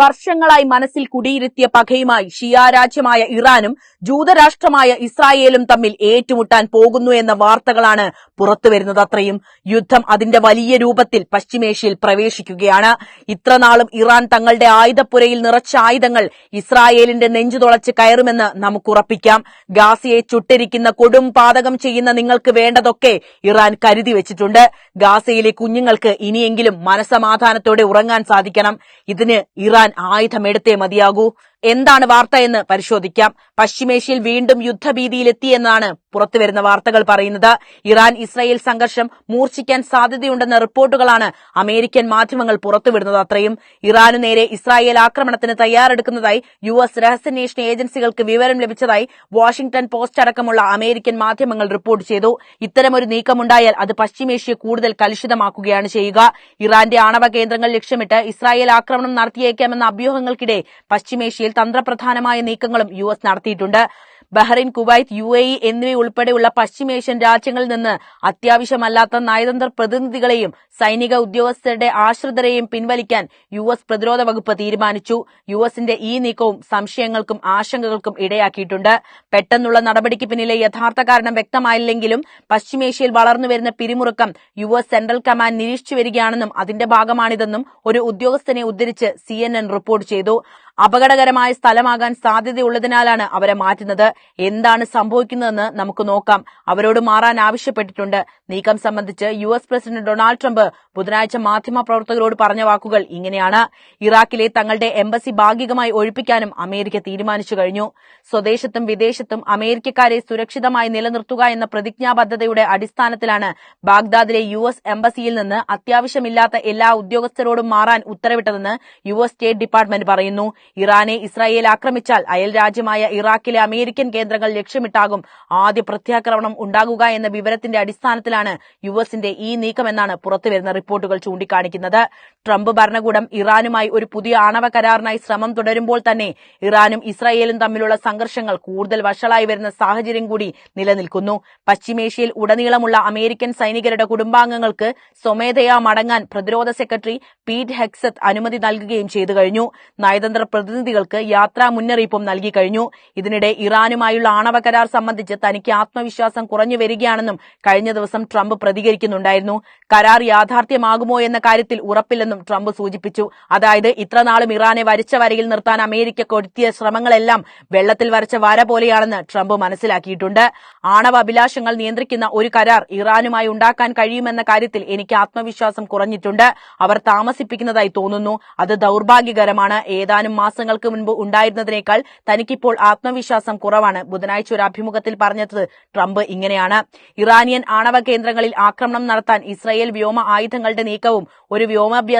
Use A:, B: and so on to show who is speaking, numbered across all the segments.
A: വർഷങ്ങളായി മനസ്സിൽ കുടിയിരുത്തിയ പകയുമായി ഷിയാരാജ്യമായ ഇറാനും ജൂതരാഷ്ട്രമായ ഇസ്രായേലും തമ്മിൽ ഏറ്റുമുട്ടാൻ പോകുന്നു എന്ന വാർത്തകളാണ് പുറത്തുവരുന്നത്. അത്രയും യുദ്ധം അതിന്റെ വലിയ രൂപത്തിൽ പശ്ചിമേഷ്യയിൽ പ്രവേശിക്കുകയാണ്. ഇത്രനാളും ഇറാൻ തങ്ങളുടെ ആയുധപ്പുരയിൽ നിറച്ച ആയുധങ്ങൾ ഇസ്രായേലിന്റെ നെഞ്ചു തുളച്ച് കയറുമെന്ന് നമുക്ക് ഉറപ്പിക്കാം ഗാസയെ ചുട്ടിരിക്കുന്ന കൊടും പാതകം ചെയ്യുന്ന നിങ്ങൾക്ക് വേണ്ടതൊക്കെ ഇറാൻ കരുതി വെച്ചിട്ടുണ്ട്. ഗാസയിലെ കുഞ്ഞുങ്ങൾക്ക് ഇനിയെങ്കിലും മനസമാധാനത്തോടെ ഉറങ്ങാൻ സാധിക്കണം. ഇതിന് ഇറാൻ ആയുധമെടുത്തേ മതിയാകൂ എന്താണ് വാർത്ത എന്ന് പരിശോധിക്കാം. പശ്ചിമേഷ്യയിൽ വീണ്ടും യുദ്ധഭീതിയിലെത്തിയെന്നാണ് പുറത്തുവരുന്ന വാർത്തകൾ പറയുന്നത്. ഇറാൻ ഇസ്രായേൽ സംഘർഷം മൂർച്ഛിക്കാൻ സാധ്യതയുണ്ടെന്ന റിപ്പോർട്ടുകളാണ് അമേരിക്കൻ മാധ്യമങ്ങൾ പുറത്തുവിടുന്നത് അത്രയും. ഇറാനു നേരെ ഇസ്രായേൽ ആക്രമണത്തിന് തയ്യാറെടുക്കുന്നതായി യു എസ് രഹസ്യാന്വേഷണ ഏജൻസികൾക്ക് വിവരം ലഭിച്ചതായി വാഷിംഗ്ടൺ പോസ്റ്റ് അടക്കമുള്ള അമേരിക്കൻ മാധ്യമങ്ങൾ റിപ്പോർട്ട് ചെയ്തു. ഇത്തരമൊരു നീക്കമുണ്ടായാൽ അത് പശ്ചിമേഷ്യ കൂടുതൽ കലുഷിതമാക്കുകയാണ് ചെയ്യുക. ഇറാന്റെ ആണവ കേന്ദ്രങ്ങൾ ലക്ഷ്യമിട്ട് ഇസ്രായേൽ ആക്രമണം നടത്തിയേക്കാമെന്ന അഭ്യൂഹങ്ങൾക്കിടെ പശ്ചിമേഷ്യയിൽ തന്ത്രപ്രധാനമായ നീക്കങ്ങളും യു എസ് നടത്തിയിട്ടുണ്ട്. Bahrain Kuwait U A E എന്നിവയുൾപ്പെടെയുള്ള പശ്ചിമേഷ്യൻ രാജ്യങ്ങളിൽ നിന്ന് അത്യാവശ്യമല്ലാത്ത നയതന്ത്ര പ്രതിനിധികളെയും സൈനിക ഉദ്യോഗസ്ഥരുടെ ആശ്രിതരെയും പിൻവലിക്കാൻ യു എസ് പ്രതിരോധ വകുപ്പ് തീരുമാനിച്ചു. യു എസിന്റെ ഈ നീക്കവും സംശയങ്ങൾക്കും ആശങ്കകൾക്കും ഇടയാക്കിയിട്ടുണ്ട്. പെട്ടെന്നുള്ള നടപടിക്ക് പിന്നിലെ യഥാർത്ഥ കാരണം വ്യക്തമായില്ലെങ്കിലും പശ്ചിമേഷ്യയിൽ വളർന്നുവരുന്ന പിരിമുറുക്കം യു എസ് സെൻട്രൽ കമാൻഡ് നിരീക്ഷിച്ചു വരികയാണെന്നും അതിന്റെ ഭാഗമാണിതെന്നും ഒരു ഉദ്യോഗസ്ഥനെ ഉദ്ധരിച്ച് സി റിപ്പോർട്ട് ചെയ്തു. അപകടകരമായ സ്ഥലമാകാൻ സാധ്യതയുള്ളതിനാലാണ് അവരെ മാറ്റുന്നത്. എന്താണ് സംഭവിക്കുന്നതെന്ന് നമുക്ക് നോക്കാം. അവരോട് മാറാൻ ആവശ്യപ്പെട്ടിട്ടുണ്ട്. നീക്കം സംബന്ധിച്ച് U S president Donald Trump ബുധനാഴ്ച മാധ്യമപ്രവർത്തകരോട് പറഞ്ഞ വാക്കുകൾ ഇങ്ങനെയാണ്. ഇറാഖിലെ തങ്ങളുടെ എംബസി ഭാഗികമായി ഒഴിപ്പിക്കാനും അമേരിക്ക തീരുമാനിച്ചു കഴിഞ്ഞു. സ്വദേശത്തും വിദേശത്തും അമേരിക്കക്കാരെ സുരക്ഷിതമായി നിലനിർത്തുക എന്ന പ്രതിജ്ഞാബദ്ധതയുടെ അടിസ്ഥാനത്തിലാണ് ബാഗ്ദാദിലെ യു എസ് എംബസിയിൽ നിന്ന് അത്യാവശ്യമില്ലാത്ത എല്ലാ ഉദ്യോഗസ്ഥരോടും മാറാൻ ഉത്തരവിട്ടതെന്ന് യു എസ് സ്റ്റേറ്റ് ഡിപ്പാർട്ട്മെന്റ് പറയുന്നു. ഇറാനെ ഇസ്രായേൽ ആക്രമിച്ചാൽ അയൽ രാജ്യമായ ഇറാഖിലെ അമേരിക്കൻ കേന്ദ്രങ്ങൾ ലക്ഷ്യമിട്ടാകും ആദ്യ പ്രത്യാക്രമണം ഉണ്ടാകുക എന്ന വിവരത്തിന്റെ അടിസ്ഥാനത്തിലാണ് യു എസിന്റെ ഈ നീക്കമെന്നാണ് പുറത്തുവരുന്ന റിപ്പോർട്ടുകൾ ചൂണ്ടിക്കാണിക്കുന്നത്. ട്രംപ് ഭരണകൂടം ഇറാനുമായി ഒരു പുതിയ ആണവ കരാറിനായി ശ്രമം തുടരുമ്പോൾ തന്നെ ഇറാനും ഇസ്രായേലും തമ്മിലുള്ള സംഘർഷങ്ങൾ കൂടുതൽ വഷളായി വരുന്ന സാഹചര്യം കൂടി നിലനിൽക്കുന്നു. പശ്ചിമേഷ്യയിൽ ഉടനീളമുള്ള അമേരിക്കൻ സൈനികരുടെ കുടുംബാംഗങ്ങൾക്ക് സ്വമേധയാ മടങ്ങാൻ പ്രതിരോധ സെക്രട്ടറി പീറ്റ് ഹെക്സത്ത് അനുമതി നൽകുകയും ചെയ്തു കഴിഞ്ഞു. നയതന്ത്ര പ്രതിനിധികൾക്ക് യാത്രാ മുന്നറിയിപ്പും നൽകി കഴിഞ്ഞു. ഇതിനിടെ ഇറാനുമായുള്ള ആണവ കരാർ സംബന്ധിച്ച് തനിക്ക് ആത്മവിശ്വാസം കുറഞ്ഞു വരികയാണെന്നും കഴിഞ്ഞ ദിവസം ട്രംപ് പ്രതികരിക്കുന്നുണ്ടായിരുന്നു. കരാർ യാഥാർത്ഥ്യമാകുമോ എന്ന കാര്യത്തിൽ ഉറപ്പില്ലെന്നും ട്രംപ് സൂചിപ്പിച്ചു. അതായത് ഇത്രനാളും ഇറാനെ വരച്ച വരയിൽ നിർത്താൻ അമേരിക്ക കൊടുത്തിയ ശ്രമങ്ങളെല്ലാം വെള്ളത്തിൽ വരച്ച വര പോലെയാണെന്ന് ട്രംപ് മനസ്സിലാക്കിയിട്ടുണ്ട്. ആണവ അഭിലാഷങ്ങൾ നിയന്ത്രിക്കുന്ന ഒരു കരാർ ഇറാനുമായി ഉണ്ടാക്കാൻ കഴിയുമെന്ന കാര്യത്തിൽ എനിക്ക് ആത്മവിശ്വാസം കുറഞ്ഞിട്ടുണ്ട്. അവർ താമസിപ്പിക്കുന്നതായി തോന്നുന്നു. അത് ദൌർഭാഗ്യകരമാണ്. ഏതാനും മാസങ്ങൾക്ക് മുൻപ് ഉണ്ടായിരുന്നതിനേക്കാൾ തനിക്കിപ്പോൾ ആത്മവിശ്വാസം കുറവാണ്. ബുധനാഴ്ച ഒരു അഭിമുഖത്തിൽ പറഞ്ഞത് ട്രംപ് ഇങ്ങനെയാണ്. ഇറാനിയൻ ആണവ കേന്ദ്രങ്ങളിൽ ആക്രമണം നടത്താൻ ഇസ്രയേൽ വ്യോമ ആയുധങ്ങളുടെ നീക്കവും ഒരു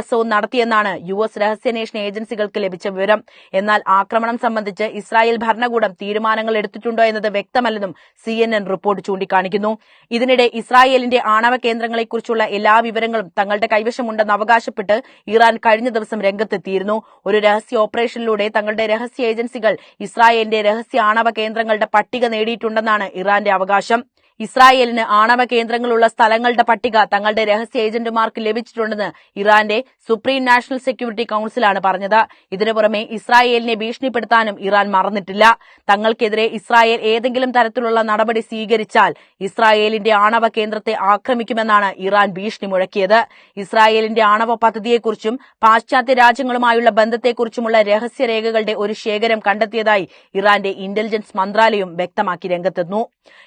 A: വ്യോമാഭ്യാസവും നടത്തിയെന്നാണ് യു എസ് രഹസ്യാന്വേഷണ ഏജൻസികൾക്ക് ലഭിച്ച വിവരം. എന്നാൽ ആക്രമണം സംബന്ധിച്ച് ഇസ്രായേൽ ഭരണകൂടം തീരുമാനങ്ങൾ എടുത്തിട്ടുണ്ടോ എന്നത് വ്യക്തമല്ലെന്നും സി റിപ്പോർട്ട് ചൂണ്ടിക്കാണിക്കുന്നു. ഇതിനിടെ ഇസ്രായേലിന്റെ ആണവ കേന്ദ്രങ്ങളെക്കുറിച്ചുള്ള എല്ലാ വിവരങ്ങളും തങ്ങളുടെ കൈവശമുണ്ടെന്ന് അവകാശപ്പെട്ട് ഇറാൻ കഴിഞ്ഞ ദിവസം രംഗത്തെത്തിയിരുന്നു. ഒരു രഹസ്യ ഓപ്പറേഷനിലൂടെ തങ്ങളുടെ രഹസ്യ ഏജൻസികൾ ഇസ്രായേലിന്റെ രഹസ്യ ആണവ കേന്ദ്രങ്ങളുടെ പട്ടിക നേടിയിട്ടുണ്ടെന്നാണ് ഇറാന്റെ അവകാശം. ഇസ്രായേലിന് ആണവ കേന്ദ്രങ്ങളുള്ള സ്ഥലങ്ങളുടെ പട്ടിക തങ്ങളുടെ രഹസ്യ ഏജന്റുമാർക്ക് ലഭിച്ചിട്ടുണ്ടെന്ന് ഇറാന്റെ സുപ്രീം നാഷണൽ സെക്യൂരിറ്റി കൌൺസിലാണ് പറഞ്ഞത്. ഇതിനു പുറമെ ഇസ്രായേലിനെ ഭീഷണിപ്പെടുത്താനും ഇറാൻ മറന്നിട്ടില്ല. തങ്ങൾക്കെതിരെ ഇസ്രായേൽ ഏതെങ്കിലും തരത്തിലുള്ള നടപടി സ്വീകരിച്ചാൽ ഇസ്രായേലിന്റെ ആണവ കേന്ദ്രത്തെ ആക്രമിക്കുമെന്നാണ് ഇറാൻ ഭീഷണി മുഴക്കിയത്. ഇസ്രായേലിന്റെ ആണവ പദ്ധതിയെക്കുറിച്ചും പാശ്ചാത്യ രാജ്യങ്ങളുമായുള്ള ബന്ധത്തെക്കുറിച്ചുമുള്ള രഹസ്യരേഖകളുടെ ഒരു ശേഖരം കണ്ടെത്തിയതായി ഇറാന്റെ ഇന്റലിജൻസ് മന്ത്രാലയം വ്യക്തമാക്കി രംഗത്തെത്തുന്നു.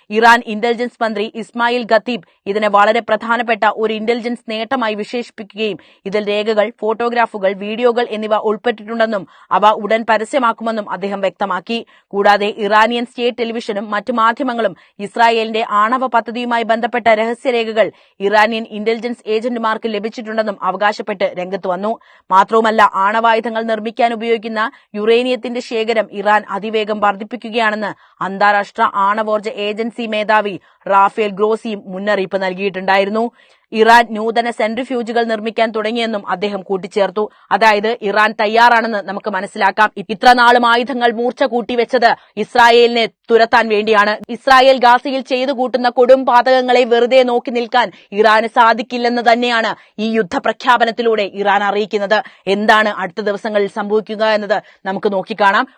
A: ഇറാൻ ഇന്റലിജൻസ് മന്ത്രി ഇസ്മായിൽ ഖത്തീബ് ഇതിനെ വളരെ പ്രധാനപ്പെട്ട ഒരു ഇന്റലിജൻസ് നേട്ടമായി വിശേഷിപ്പിക്കുകയും ഇതിൽ രേഖകൾ ഫോട്ടോഗ്രാഫുകൾ വീഡിയോകൾ എന്നിവ ഉൾപ്പെട്ടിട്ടുണ്ടെന്നും അവ ഉടൻ പരസ്യമാക്കുമെന്നും അദ്ദേഹം വ്യക്തമാക്കി. കൂടാതെ ഇറാനിയൻ സ്റ്റേറ്റ് ടെലിവിഷനും മറ്റു മാധ്യമങ്ങളും ഇസ്രായേലിന്റെ ആണവ പദ്ധതിയുമായി ബന്ധപ്പെട്ട രഹസ്യരേഖകൾ ഇറാനിയൻ ഇന്റലിജൻസ് ഏജന്റുമാർക്ക് ലഭിച്ചിട്ടുണ്ടെന്നും അവകാശപ്പെട്ട് രംഗത്ത് വന്നു. മാത്രവുമല്ല ആണവായുധങ്ങൾ നിർമ്മിക്കാൻ ഉപയോഗിക്കുന്ന യുറേനിയത്തിന്റെ ശേഖരം ഇറാൻ അതിവേഗം വർദ്ധിപ്പിക്കുകയാണെന്ന് അന്താരാഷ്ട്ര ആണവോർജ ഏജൻസി മേധാവി റാഫേൽ ഗ്രോസിയും മുന്നറിയിപ്പ് നൽകിയിട്ടുണ്ടായിരുന്നു. ഇറാൻ നൂതന സെൻട്രിഫ്യൂജുകൾ നിർമ്മിക്കാൻ തുടങ്ങിയെന്നും അദ്ദേഹം കൂട്ടിച്ചേർത്തു. അതായത് ഇറാൻ തയ്യാറാണെന്ന് നമുക്ക് മനസ്സിലാക്കാം. ഇത്ര നാളും ആയുധങ്ങൾ മൂർച്ച കൂട്ടിവെച്ചത് ഇസ്രായേലിനെ തുരത്താൻ വേണ്ടിയാണ്. ഇസ്രായേൽ ഗാസയിൽ ചെയ്തു കൂട്ടുന്ന കൊടും പാതകങ്ങളെ വെറുതെ നോക്കി നിൽക്കാൻ ഇറാന് സാധിക്കില്ലെന്ന് തന്നെയാണ് ഈ യുദ്ധ പ്രഖ്യാപനത്തിലൂടെ ഇറാൻ അറിയിക്കുന്നത്. എന്താണ് അടുത്ത ദിവസങ്ങളിൽ സംഭവിക്കുക എന്നത് നമുക്ക് നോക്കിക്കാണാം.